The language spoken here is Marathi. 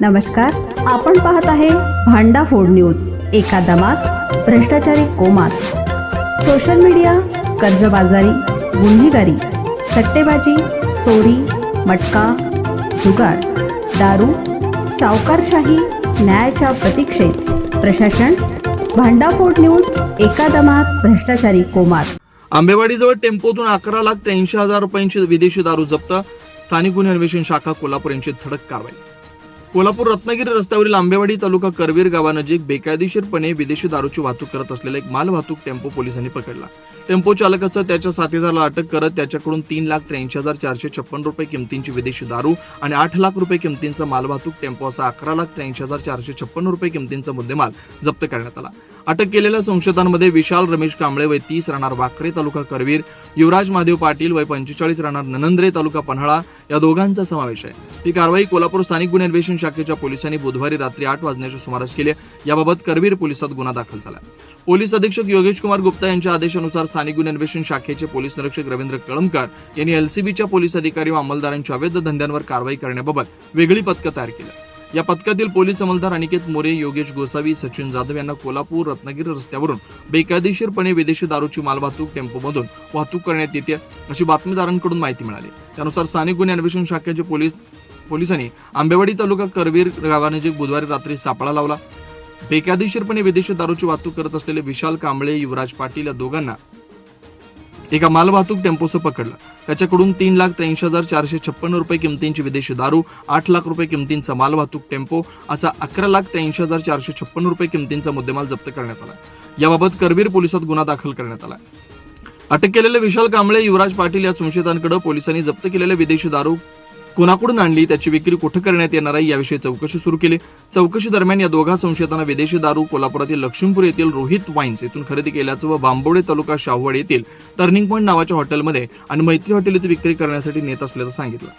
नमस्कार आपण पाहत आहे भांडा फोड न्यूज एका दमात भ्रष्टाचारी कोमात. सोशल मीडिया कर्जबाजारी गुन्हेगारी सट्टेबाजी चोरी मटका जुगार दारू सावकारशाही न्यायाच्या प्रतीक्षेत. प्रशासन भांडाफोड न्यूज एका दमात भ्रष्टाचारी कोमात. आंबेवाडीजवळ टेम्पोतून अकरा लाख त्र्याऐंशी हजार रुपयांची विदेशी दारू जप्त. स्थानिक गुन्हे अन्वेषण शाखा कोल्हापूर यांची धडक कारवाई. कोल्हापूर रत्नागिरी रस्त्यावरील आंबेवाडी तालुका करवीर गावानजीक बेकायदेशीरपणे विदेशी दारूची वाहतूक करत असलेला एक मालवाहतूक टेम्पो पोलिसांनी पकडला. टेम्पो चालकाचं त्याच्या साथीदाराला अटक करत त्याच्याकडून तीन लाख त्र्याऐंशी हजार चारशे छप्पन रुपये किमतींची विदेशी दारू आणि आठ लाख रुपये किमतींचा मालवाहतूक टेम्पो असा अकरा लाख त्र्याऐंशी हजार चारशे छप्पन रुपये किमतींचा मुद्देमाल जप्त करण्यात आला. अटक केलेल्या संशोधांमध्ये विशाल रमेश कांबळे वय तीस राहणार वाकरे तालुका करवीर युवराज महादेव पाटील वय पंचेचाळीस राहणार ननंद्रे तालुका पन्हाळा या दोघांचा समावेश आहे. ही कारवाई कोल्हापूर स्थानिक गुन्हे अन्वेषण शाखेच्या पोलिसांनी बुधवारी रात्री आठ वाजण्याच्या सुमारास केली याबाबत करवीर पोलिसात गुन्हा दाखल झाला पोलीस अधीक्षक योगेश कुमार गुप्ता यांच्या आदेशानुसार स्थानिक गुन्हे अन्वेषण शाखेचे पोलीस निरीक्षक रवींद्र कळमकर यांनी एलसीबीच्या पोलीस अधिकारी व अंमलदारांच्या अवैध धंद्यांवर कारवाई करण्याबाबत वेगळी पथकं तयार केली या पथकातील पोलीस अंमलदार अनिकेत मोरे योगेश गोसावी सचिन जाधव यांना कोल्हापूर रत्नागिरी रस्त्यावरून बेकायदेशीरपणे विदेशी दारूची मालवाहतूक टेम्पोमधून वाहतूक करण्यात येते अशी बातमीदारांकडून माहिती मिळाली. त्यानुसार स्थानिक गुन्हे अन्वेषण शाखेचे पोलीस पोलिसांनी आंबेवाडी तालुका करवीर गावानजीक बुधवारी रात्री सापळा लावला बेकायदेशीरपणे विदेशी दारूची वाहतूक करत असलेले विशाल कांबळे युवराज पाटील या दोघांना एका मालवाहतूक टेम्पोचं पकडलं. त्याच्याकडून तीन लाख त्र्याऐंशी हजार चारशे छप्पन्न रुपये किमतींची विदेशी दारू आठ लाख रुपये किमतींचा मालवाहतूक टेम्पो असा अकरा लाख त्र्याऐंशी हजार चारशे छप्पन्न रुपये किमतींचा मुद्देमाल जप्त करण्यात आला. याबाबत करवीर पोलिसात गुन्हा दाखल करण्यात आला. अटक केलेले विशाल कांबळे युवराज पाटील या संशयितांकडे पोलिसांनी जप्त केलेले विदेशी दारू कोणाकडून आणली त्याची विक्री कुठं करण्यात येणार आहे याविषयी चौकशी सुरू केली. चौकशी दरम्यान या दोघा संशयितांना विदेशी दारू कोल्हापुरातील लक्ष्मीपूर येथील रोहित वाईन्स येथून खरेदी केल्याचं व बांबोडे तालुका शाहवाड येथील टर्निंग पॉईंट नावाच्या हॉटेलमध्ये आणि मैत्री हॉटेल येथे विक्री करण्यासाठी नेत असल्याचं सांगितलं.